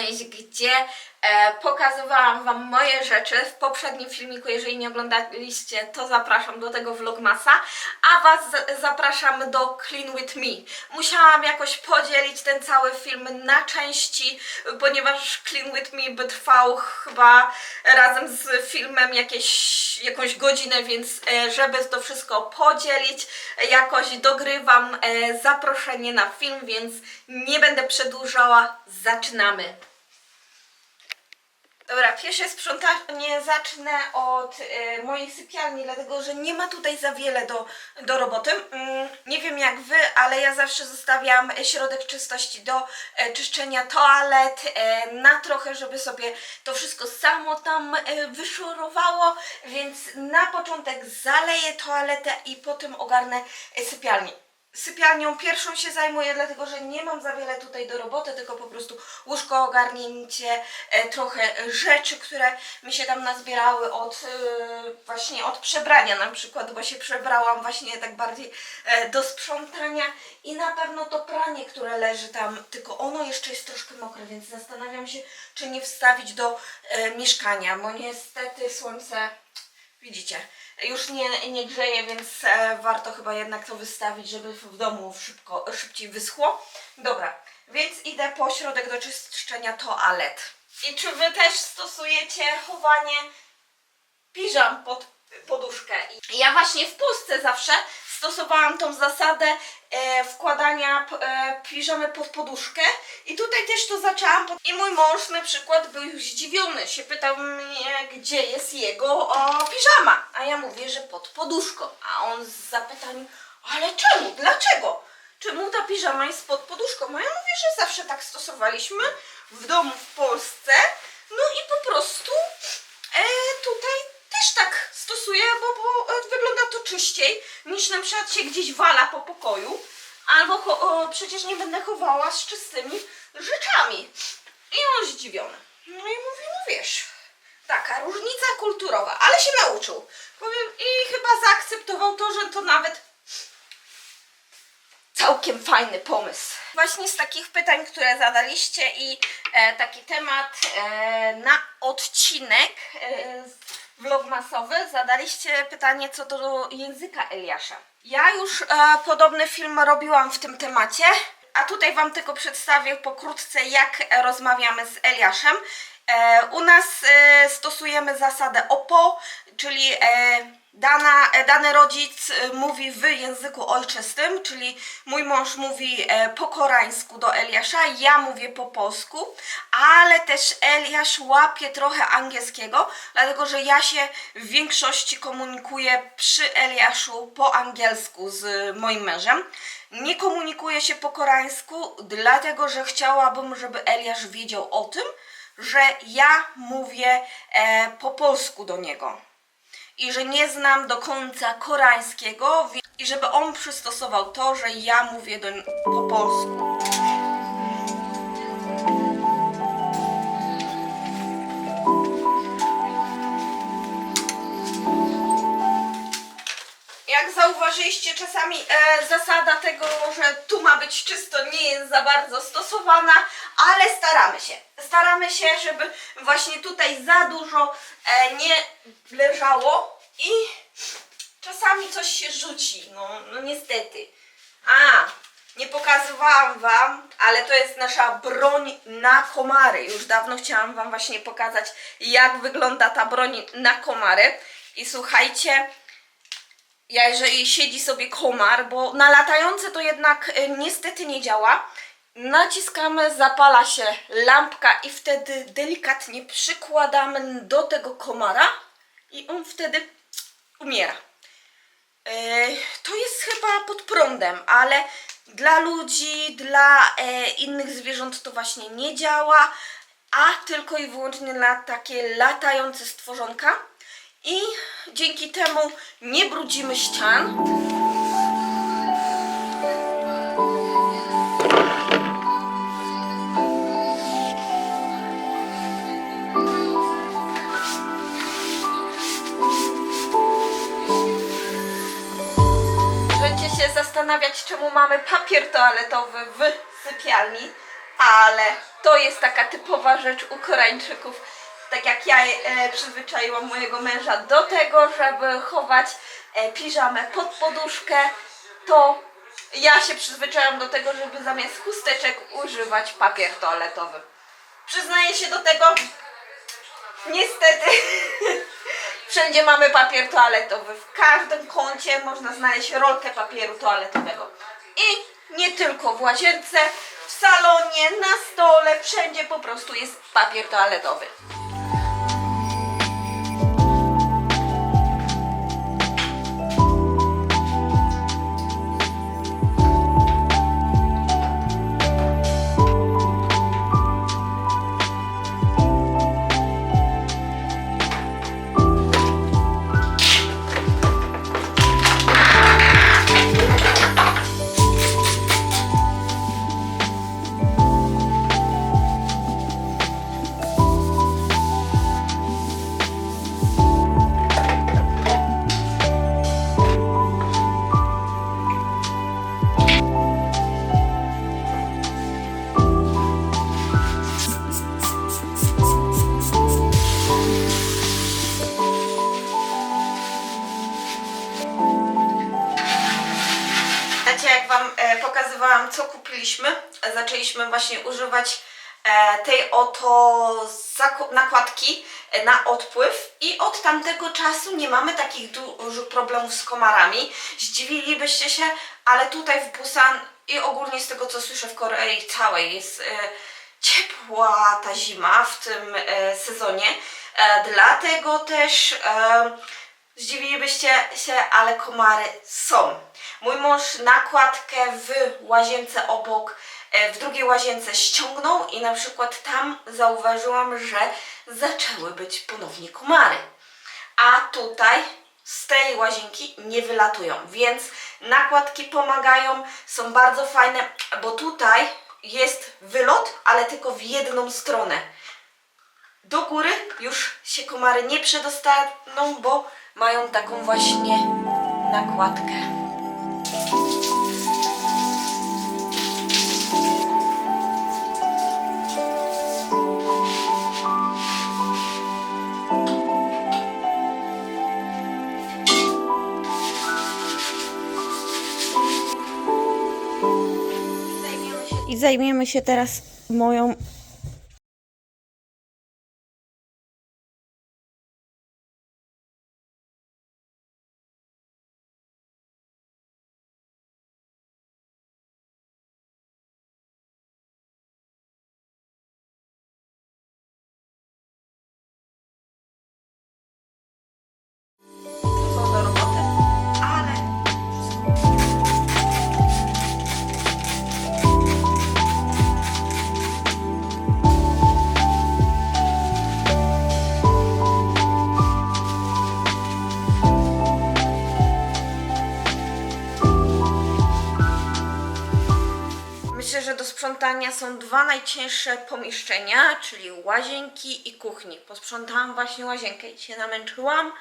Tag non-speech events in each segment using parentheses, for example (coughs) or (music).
część, gdzie e, pokazywałam Wam moje rzeczy. W poprzednim filmiku, jeżeli nie oglądaliście, to zapraszam do tego vlogmasa, a Was zapraszam do Clean With Me. Musiałam jakoś podzielić ten cały film na części, ponieważ Clean With Me by trwał chyba razem z filmem jakieś, jakąś godzinę, więc e, żeby to wszystko podzielić, jakoś dogrywam e, zaproszenie na film, więc nie będę przedłużała. Zaczynamy. Dobra, pierwsze sprzątanie zacznę od e, mojej sypialni, dlatego że nie ma tutaj za wiele do, do roboty. Mm, nie wiem jak wy, ale ja zawsze zostawiam środek czystości do e, czyszczenia toalet e, na trochę, żeby sobie to wszystko samo tam e, wyszorowało, więc na początek zaleję toaletę i potem ogarnę e, sypialnię. Sypialnią pierwszą się zajmuję, dlatego że nie mam za wiele tutaj do roboty, tylko po prostu łóżko, ogarnięcie, e, trochę rzeczy, które mi się tam nazbierały od e, właśnie od przebrania na przykład, bo się przebrałam właśnie tak bardziej e, do sprzątania i na pewno to pranie, które leży tam, tylko ono jeszcze jest troszkę mokre, więc zastanawiam się, czy nie wstawić do mieszkania, bo niestety słońce Widzicie, już nie, nie grzeje, więc e, warto chyba jednak to wystawić, żeby w domu szybko, szybciej wyschło. Dobra, więc idę po środek do czyszczenia toalet. I czy wy też stosujecie chowanie piżam pod poduszkę? Ja właśnie w Polsce zawsze stosowałam tą zasadę e, wkładania e, piżamy pod poduszkę i tutaj też to zaczęłam. I mój mąż na przykład był już zdziwiony, się pytał mnie, gdzie jest jego o, piżama. A ja mówię, że pod poduszką. A on z zapytaniem, ale czemu, dlaczego? Czemu ta piżama jest pod poduszką? A ja mówię, że zawsze tak stosowaliśmy w domu w Polsce. No i po prostu e, tutaj też tak stosuję, bo, bo e, to czyściej niż na przykład się gdzieś wala po pokoju. Albo o, przecież nie będę chowała z czystymi rzeczami. I on zdziwiony. No i mówi, no wiesz, taka różnica kulturowa, ale się nauczył. Powiem, I chyba zaakceptował to, że to nawet całkiem fajny pomysł. Właśnie z takich pytań, które zadaliście i e, taki temat e, na odcinek e, vlogmasowy, zadaliście pytanie co do języka Eliasza. Ja już e, podobny film robiłam w tym temacie, a tutaj Wam tylko przedstawię pokrótce jak rozmawiamy z Eliaszem. E, u nas e, stosujemy zasadę OPO, czyli e, Dana, e, dany rodzic e, mówi w języku ojczystym, czyli mój mąż mówi e, po koreańsku do Eliasza, ja mówię po polsku, ale też Eliasz łapie trochę angielskiego, dlatego że ja się w większości komunikuję przy Eliaszu po angielsku z moim mężem. Nie komunikuję się po koreańsku, dlatego że chciałabym, żeby Eliasz wiedział o tym, że ja mówię po polsku do niego i że nie znam do końca koreańskiego i żeby on przystosował to, że ja mówię do, po polsku. Zauważyliście, czasami e, zasada tego, że tu ma być czysto, nie jest za bardzo stosowana, ale staramy się. Staramy się, żeby właśnie tutaj za dużo e, nie leżało i czasami coś się rzuci, no, no niestety. A, nie pokazywałam Wam, ale to jest nasza broń na komary. Już dawno chciałam Wam właśnie pokazać, jak wygląda ta broń na komary. I słuchajcie, jeżeli siedzi sobie komar, bo na latające to jednak y, niestety nie działa, naciskamy, zapala się lampka i wtedy delikatnie przykładamy do tego komara i on wtedy umiera. E, to jest chyba pod prądem, ale dla ludzi, dla e, innych zwierząt to właśnie nie działa, a tylko i wyłącznie dla takie latające stworzonka. I dzięki temu nie brudzimy ścian. Będziecie się zastanawiać, czemu mamy papier toaletowy w sypialni. ale to jest taka typowa rzecz u Koreańczyków. Tak jak ja e, przyzwyczaiłam mojego męża do tego, żeby chować e, piżamę pod poduszkę, to ja się przyzwyczaiłam do tego, żeby zamiast chusteczek używać papier toaletowy. Przyznaję się do tego, niestety (laughs) wszędzie mamy papier toaletowy. W każdym kącie można znaleźć rolkę papieru toaletowego. I nie tylko w łazience, w salonie, na stole, wszędzie po prostu jest papier toaletowy. Właśnie używać e, tej oto nakładki e, na odpływ i od tamtego czasu nie mamy takich dużych problemów z komarami. Zdziwilibyście się, ale tutaj w Busan i ogólnie z tego, co słyszę w Korei całej jest e, ciepła ta zima w tym sezonie, dlatego też... Zdziwilibyście się, ale komary są. Mój mąż nakładkę w łazience obok, e, w drugiej łazience ściągnął i na przykład tam zauważyłam, że zaczęły być ponownie komary. A tutaj z tej łazienki nie wylatują, więc nakładki pomagają, są bardzo fajne, bo tutaj jest wylot, ale tylko w jedną stronę do góry już się komary nie przedostaną, bo mają taką właśnie nakładkę. I zajmiemy się teraz moją są dwa najcięższe pomieszczenia, czyli łazienki i kuchni. Posprzątałam właśnie łazienkę i się namęczyłam.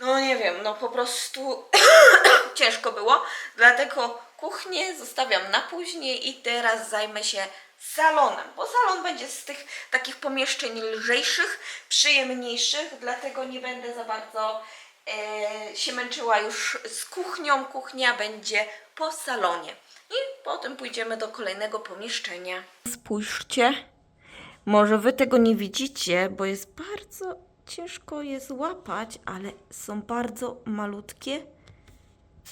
No nie wiem, no po prostu (coughs) ciężko było, dlatego kuchnię zostawiam na później i teraz zajmę się salonem, bo salon będzie z tych takich pomieszczeń lżejszych, przyjemniejszych, dlatego nie będę za bardzo e, się męczyła już z kuchnią. Kuchnia będzie po salonie i potem pójdziemy do kolejnego pomieszczenia. Spójrzcie, może wy tego nie widzicie, bo jest bardzo ciężko je złapać, ale są bardzo malutkie,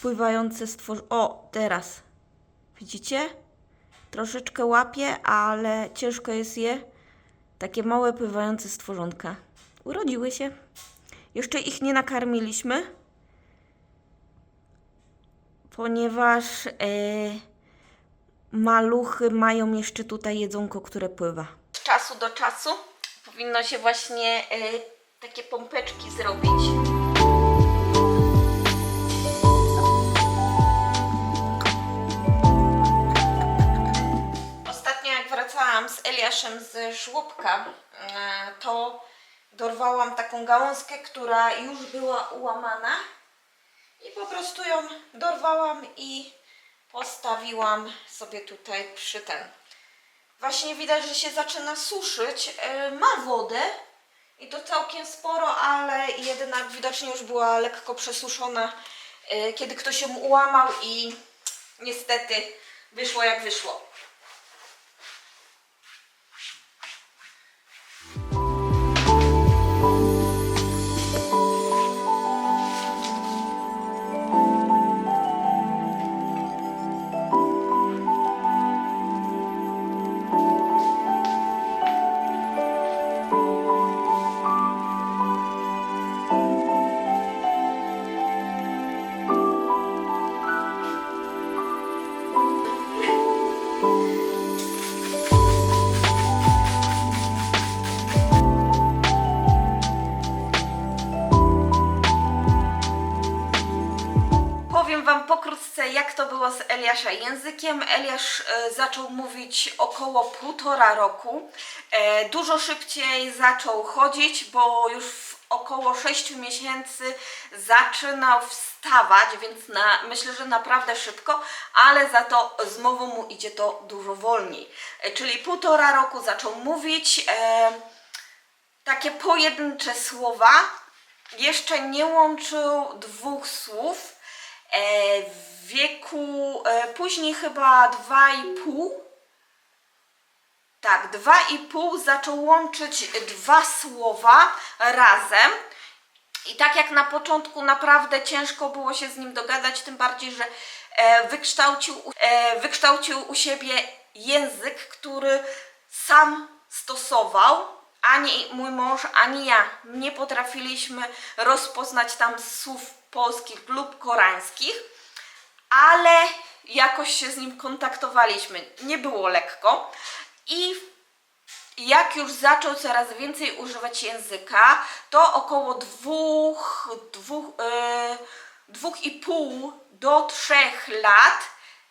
pływające stworzenia. O, teraz. Widzicie? Troszeczkę łapie, ale ciężko jest je. Takie małe, pływające stworzonka. Urodziły się. Jeszcze ich nie nakarmiliśmy, ponieważ e, maluchy mają jeszcze tutaj jedzonko, które pływa. Z czasu do czasu powinno się właśnie e, takie pompeczki zrobić. Wracałam z Eliaszem z żłobka, e, to dorwałam taką gałązkę, która już była ułamana i po prostu ją dorwałam i postawiłam sobie tutaj przy ten Właśnie widać, że się zaczyna suszyć. E, Ma wodę i to całkiem sporo, ale jednak widocznie już była lekko przesuszona, e, kiedy ktoś ją ułamał i niestety wyszło jak wyszło. Eliasz e, zaczął mówić około półtora roku. E, dużo szybciej zaczął chodzić, bo już w około 6 miesięcy zaczynał wstawać, więc na, myślę, że naprawdę szybko, ale za to z mową mu idzie to dużo wolniej. E, czyli półtora roku zaczął mówić. E, takie pojedyncze słowa. Jeszcze nie łączył dwóch słów. E, w wieku e, później chyba 2,5. Tak, 2,5 zaczął łączyć dwa słowa razem. I tak jak na początku naprawdę ciężko było się z nim dogadać, tym bardziej, że e, wykształcił, e, wykształcił u siebie język, który sam stosował. Ani mój mąż, ani ja nie potrafiliśmy rozpoznać tam słów polskich lub koreańskich, ale jakoś się z nim kontaktowaliśmy. Nie było lekko. I jak już zaczął coraz więcej używać języka, to około dwóch, dwóch, e, dwóch i pół do trzech lat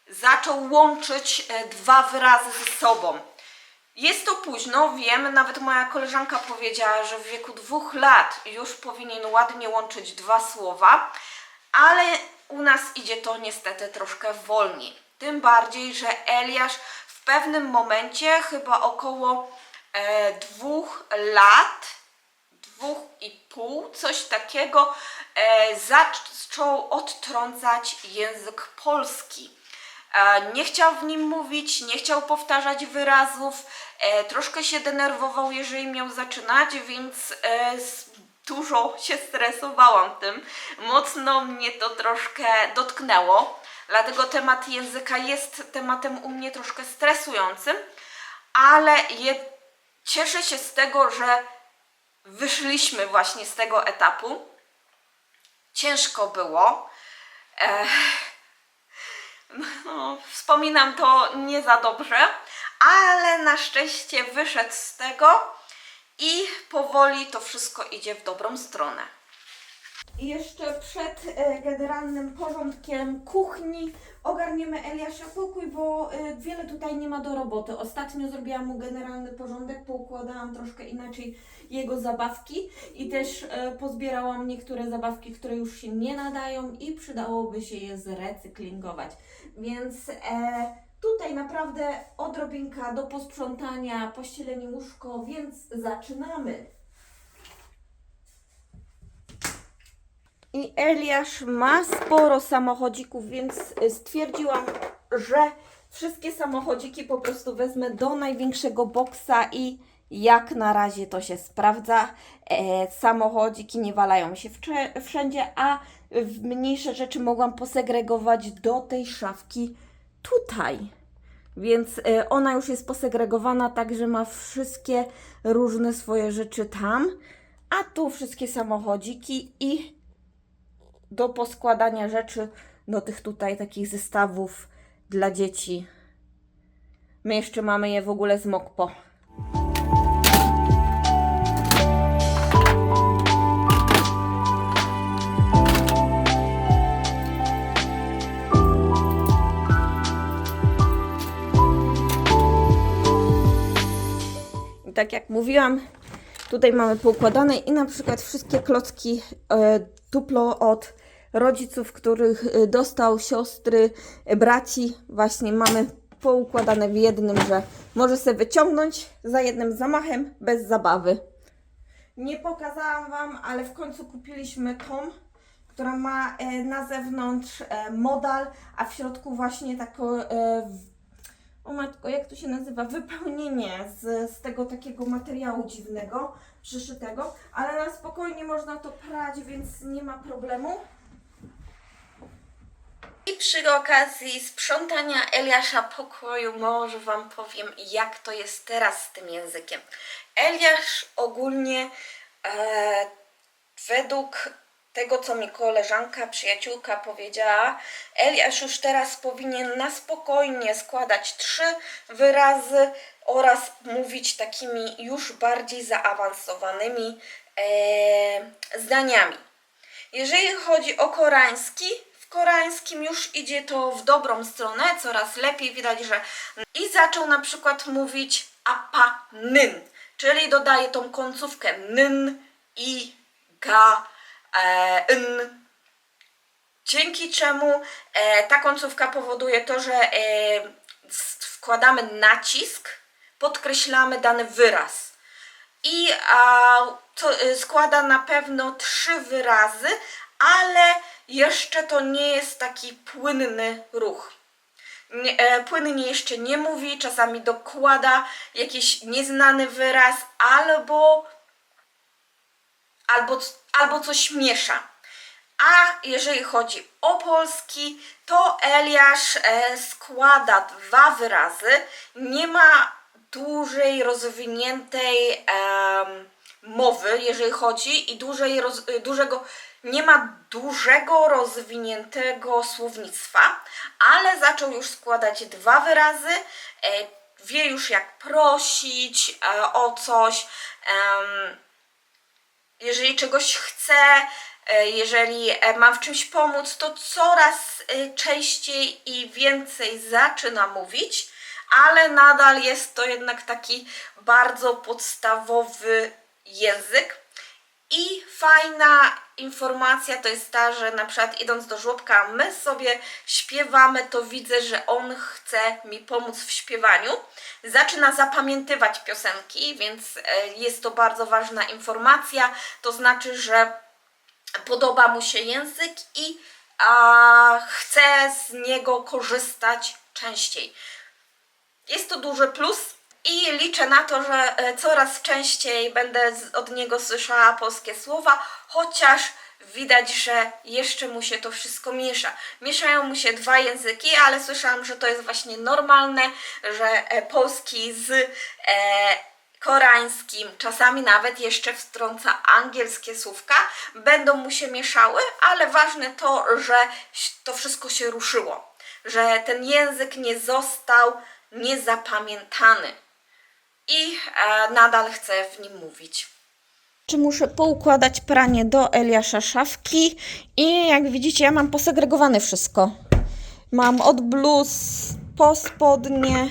zaczął łączyć e, dwa wyrazy ze sobą. Jest to późno, wiem, nawet moja koleżanka powiedziała, że w wieku dwóch lat już powinien ładnie łączyć dwa słowa, ale u nas idzie to niestety troszkę wolniej. Tym bardziej, że Eliasz w pewnym momencie, chyba około e, dwóch lat, dwóch i pół, coś takiego, e, zaczął odtrącać język polski. E, Nie chciał w nim mówić, nie chciał powtarzać wyrazów, e, troszkę się denerwował, jeżeli miał zaczynać, więc e, dużo się stresowałam tym. Mocno mnie to troszkę dotknęło, dlatego temat języka jest tematem u mnie troszkę stresującym, ale je, cieszę się z tego, że wyszliśmy właśnie z tego etapu. Ciężko było. E, no, wspominam to nie za dobrze, ale na szczęście wyszedł z tego i powoli to wszystko idzie w dobrą stronę. Jeszcze przed e, generalnym porządkiem kuchni ogarniemy Eliasza pokój, bo e, wiele tutaj nie ma do roboty. Ostatnio zrobiłam mu generalny porządek, poukładałam troszkę inaczej jego zabawki i też e, pozbierałam niektóre zabawki, które już się nie nadają i przydałoby się je zrecyklingować. Więc e, tutaj naprawdę odrobinka do posprzątania, pościelenie łóżko, więc zaczynamy. I Eliasz ma sporo samochodzików, więc stwierdziłam, że wszystkie samochodziki po prostu wezmę do największego boksa i jak na razie to się sprawdza. E, samochodziki nie walają się wszędzie, a mniejsze rzeczy mogłam posegregować do tej szafki tutaj. Więc e, ona już jest posegregowana, także ma wszystkie różne swoje rzeczy tam. A tu wszystkie samochodziki i do poskładania rzeczy do tych tutaj takich zestawów dla dzieci. My jeszcze mamy je w ogóle z Mokpo. I tak jak mówiłam, tutaj mamy poukładane i na przykład wszystkie klocki e, tuplo od rodziców, których e, dostał siostry, e, braci, właśnie mamy poukładane w jednym, że może sobie wyciągnąć za jednym zamachem bez zabawy. Nie pokazałam Wam, ale w końcu kupiliśmy tą, która ma e, na zewnątrz e, modal, a w środku właśnie taką, e, o matko, jak to się nazywa, wypełnienie z, z tego takiego materiału dziwnego, przyszytego, ale na spokojnie można to prać, więc nie ma problemu. I przy okazji sprzątania Eliasza pokoju może Wam powiem, jak to jest teraz z tym językiem. Eliasz ogólnie e, według tego, co mi koleżanka, przyjaciółka powiedziała, Eliasz już teraz powinien na spokojnie składać trzy wyrazy oraz mówić takimi już bardziej zaawansowanymi e, zdaniami. Jeżeli chodzi o koreański, w koreańskim już idzie to w dobrą stronę, coraz lepiej widać, że i zaczął na przykład mówić apa nyn, czyli dodaje tą końcówkę nyn i ga n. Dzięki czemu e, ta końcówka powoduje to, że e, wkładamy nacisk, podkreślamy dany wyraz i składa na pewno trzy wyrazy, ale jeszcze to nie jest taki płynny ruch. Nie, e, płynnie jeszcze nie mówi, czasami dokłada jakiś nieznany wyraz albo, albo, albo coś miesza. A jeżeli chodzi o polski, to Eliasz e, składa dwa wyrazy. Nie ma dłużej rozwiniętej em, mowy, jeżeli chodzi, i dłużej roz, y, dużego, nie ma dużego rozwiniętego słownictwa, ale zaczął już składać dwa wyrazy. E, wie już jak prosić e, o coś. em, jeżeli czegoś chcę, e, jeżeli e, mam w czymś pomóc, to coraz e, częściej i więcej zaczyna mówić, ale nadal jest to jednak taki bardzo podstawowy język. I fajna informacja to jest ta, że na przykład idąc do żłobka, my sobie śpiewamy, to widzę, że on chce mi pomóc w śpiewaniu. Zaczyna zapamiętywać piosenki, więc e, jest to bardzo ważna informacja. To znaczy, że podoba mu się język i a, chce z niego korzystać częściej. Jest to duży plus i liczę na to, że e, coraz częściej będę od niego słyszała polskie słowa, chociaż widać, że jeszcze mu się to wszystko miesza. Mieszają mu się dwa języki, ale słyszałam, że to jest właśnie normalne, że e, polski z e, koreańskim, czasami nawet jeszcze wtrąca angielskie słówka, będą mu się mieszały, ale ważne to, że to wszystko się ruszyło, że ten język nie został niezapamiętany i e, nadal chcę w nim mówić. Muszę poukładać pranie do Eliasza szafki i jak widzicie ja mam posegregowane wszystko. Mam od bluz po spodnie,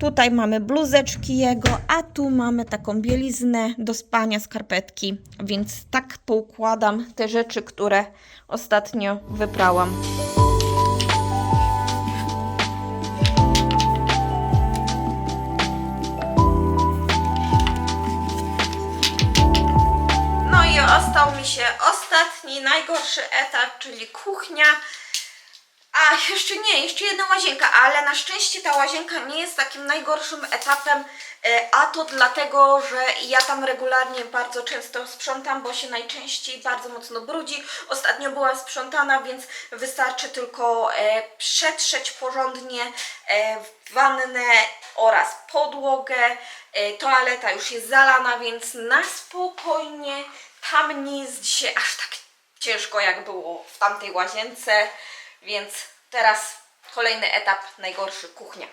Tutaj mamy bluzeczki jego, a tu mamy taką bieliznę do spania, skarpetki, więc tak poukładam te rzeczy, które ostatnio wyprałam. I ostał mi się ostatni, najgorszy etap, czyli kuchnia. A, jeszcze nie, jeszcze jedna łazienka, ale na szczęście ta łazienka nie jest takim najgorszym etapem, e, a to dlatego, że ja tam regularnie bardzo często sprzątam, bo się najczęściej bardzo mocno brudzi. Ostatnio była sprzątana, więc wystarczy tylko e, przetrzeć porządnie e, wannę oraz podłogę. Toaleta już jest zalana, więc na spokojnie tam nie jest dzisiaj aż tak ciężko jak było w tamtej łazience. Więc teraz kolejny etap, najgorszy kuchnia.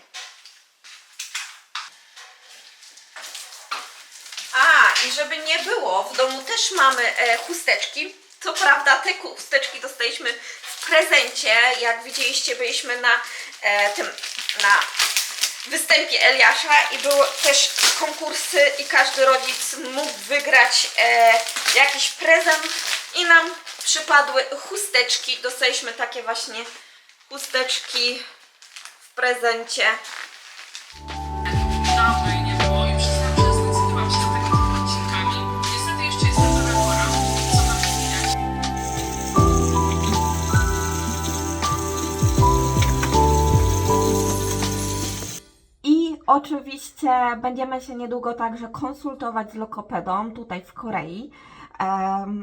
A, i żeby nie było, w domu też mamy e, chusteczki. Co prawda te chusteczki dostaliśmy w prezencie. Jak widzieliście, byliśmy na e, tym, na występie Eliasza i były też konkursy i każdy rodzic mógł wygrać e, jakiś prezent i nam przypadły chusteczki. Dostaliśmy takie właśnie chusteczki w prezencie. Oczywiście będziemy się niedługo także konsultować z lokopedą tutaj w Korei.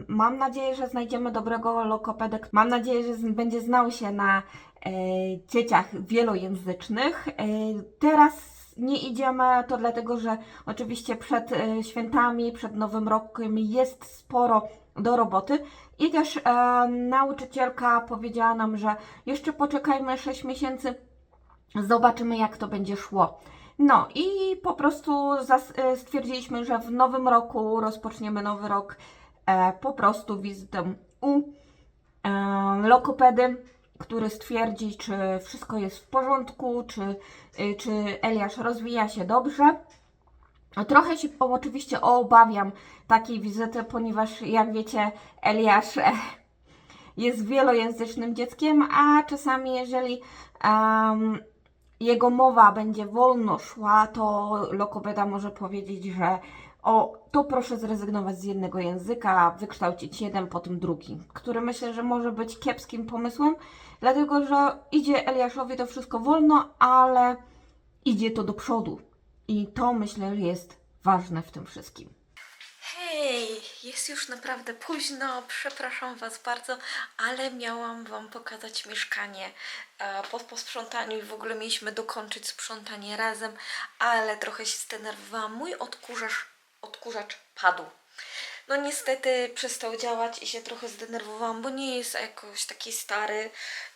Mam nadzieję, że znajdziemy dobrego lokopedę. Mam nadzieję, że będzie znał się na e, dzieciach wielojęzycznych. E, teraz nie idziemy, to dlatego, że oczywiście przed e, świętami, przed Nowym Rokiem jest sporo do roboty. I też nauczycielka powiedziała nam, że jeszcze poczekajmy 6 miesięcy, Zobaczymy, jak to będzie szło. No i po prostu e, stwierdziliśmy, że w nowym roku rozpoczniemy nowy rok e, po prostu wizytą u e, lokopedy, który stwierdzi, czy wszystko jest w porządku, czy, e, czy Eliasz rozwija się dobrze. Trochę się oczywiście obawiam takiej wizyty, ponieważ jak wiecie, Eliasz e, jest wielojęzycznym dzieckiem, a czasami jeżeli em, jego mowa będzie wolno szła, to lokopeda może powiedzieć, że o, to proszę zrezygnować z jednego języka, wykształcić jeden, potem drugi, który myślę, że może być kiepskim pomysłem, dlatego że idzie Eliaszowi to wszystko wolno, ale idzie to do przodu. I to myślę, że jest ważne w tym wszystkim. Hej, jest już naprawdę późno, przepraszam Was bardzo, ale miałam Wam pokazać mieszkanie e, po posprzątaniu i w ogóle mieliśmy dokończyć sprzątanie razem, ale trochę się zdenerwowałam. Mój odkurzacz, odkurzacz padł. No niestety przestał działać i się trochę zdenerwowałam, bo nie jest jakoś taki stary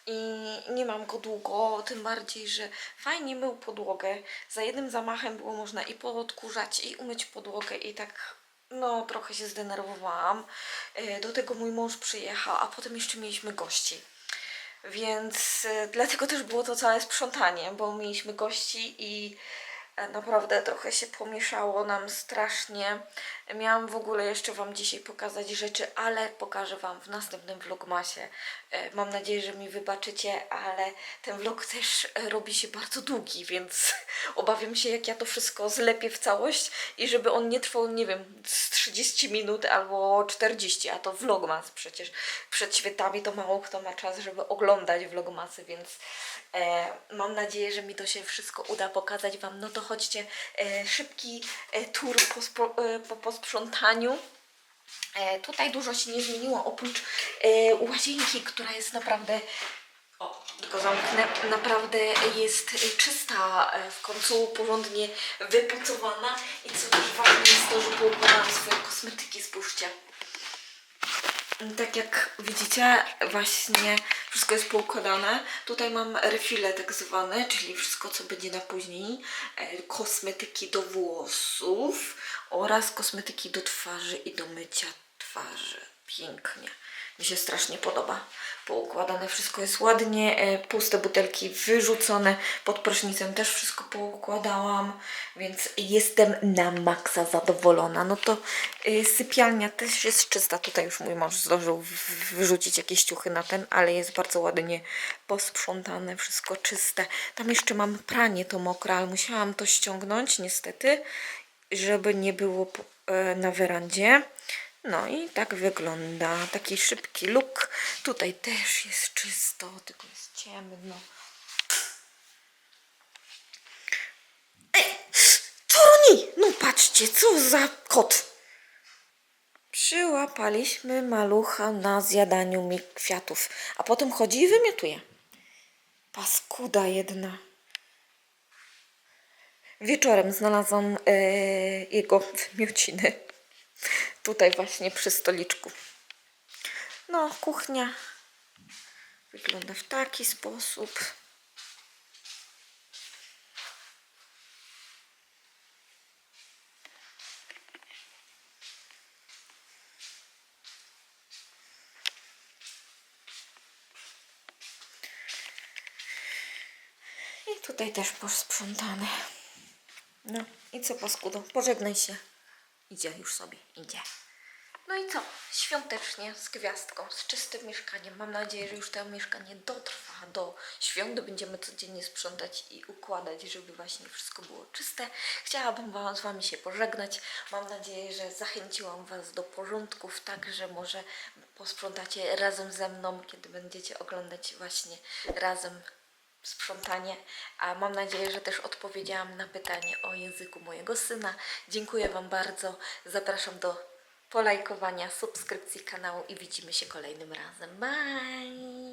i nie mam go długo, tym bardziej, że fajnie mył podłogę. Za jednym zamachem było można i podkurzać, i umyć podłogę i tak no trochę się zdenerwowałam. E, Do tego mój mąż przyjechał, a potem jeszcze mieliśmy gości. Więc e, dlatego też było to całe sprzątanie, bo mieliśmy gości i naprawdę trochę się pomieszało nam strasznie. Miałam w ogóle jeszcze Wam dzisiaj pokazać rzeczy, ale pokażę Wam w następnym vlogmasie. E, Mam nadzieję, że mi wybaczycie, ale ten vlog też e, robi się bardzo długi, więc (laughs) obawiam się, jak ja to wszystko zlepię w całość i żeby on nie trwał, nie wiem, z 30 minut albo 40, a to vlogmas przecież. Przed świętami to mało kto ma czas, żeby oglądać vlogmasy, więc mam nadzieję, że mi to się wszystko uda pokazać Wam. No to chodźcie, e, szybki e, tour po, e, po posprzątaniu. E, tutaj dużo się nie zmieniło, oprócz e, łazienki, która jest naprawdę o, tylko zamknę. Naprawdę jest e, czysta, e, w końcu porządnie wypucowana i co też ważne jest to, że poukładałam swoje kosmetyki, spójrzcie. Tak jak widzicie, właśnie wszystko jest poukładane. Tutaj mam refile tak zwane, czyli wszystko co będzie na później. E, Kosmetyki do włosów oraz kosmetyki do twarzy i do mycia twarzy. Pięknie. Mi się strasznie podoba. Poukładane wszystko jest ładnie. E, Puste butelki wyrzucone. Pod prysznicem też wszystko poukładałam, więc jestem na maksa zadowolona. No to y, sypialnia też jest czysta. Tutaj już mój mąż zdążył wyrzucić jakieś ciuchy na ten, ale jest bardzo ładnie posprzątane, wszystko czyste. Tam jeszcze mam pranie to mokre, ale musiałam to ściągnąć niestety, żeby nie było e, na werandzie. No i tak wygląda. Taki szybki look. Tutaj też jest czysto, tylko jest ciemno. Ej, co? No patrzcie, co za kot. Przyłapaliśmy malucha na zjadaniu mi kwiatów, a potem chodzi i wymiotuje. Paskuda jedna. Wieczorem znalazłam e, jego wymiociny. Tutaj właśnie przy stoliczku. No, kuchnia wygląda w taki sposób. I tutaj też posprzątane. No i co paskudo? Pożegnaj się. Idzie już sobie, idzie. No i co? Świątecznie, z gwiazdką, z czystym mieszkaniem. Mam nadzieję, że już to mieszkanie dotrwa do świąt. Będziemy codziennie sprzątać i układać, żeby właśnie wszystko było czyste. Chciałabym wam, z Wami się pożegnać. Mam nadzieję, że zachęciłam Was do porządków, tak, że może posprzątacie razem ze mną, kiedy będziecie oglądać właśnie razem sprzątanie, a mam nadzieję, że też odpowiedziałam na pytanie o języku mojego syna. Dziękuję Wam bardzo. Zapraszam do polajkowania, subskrypcji kanału i widzimy się kolejnym razem. Bye!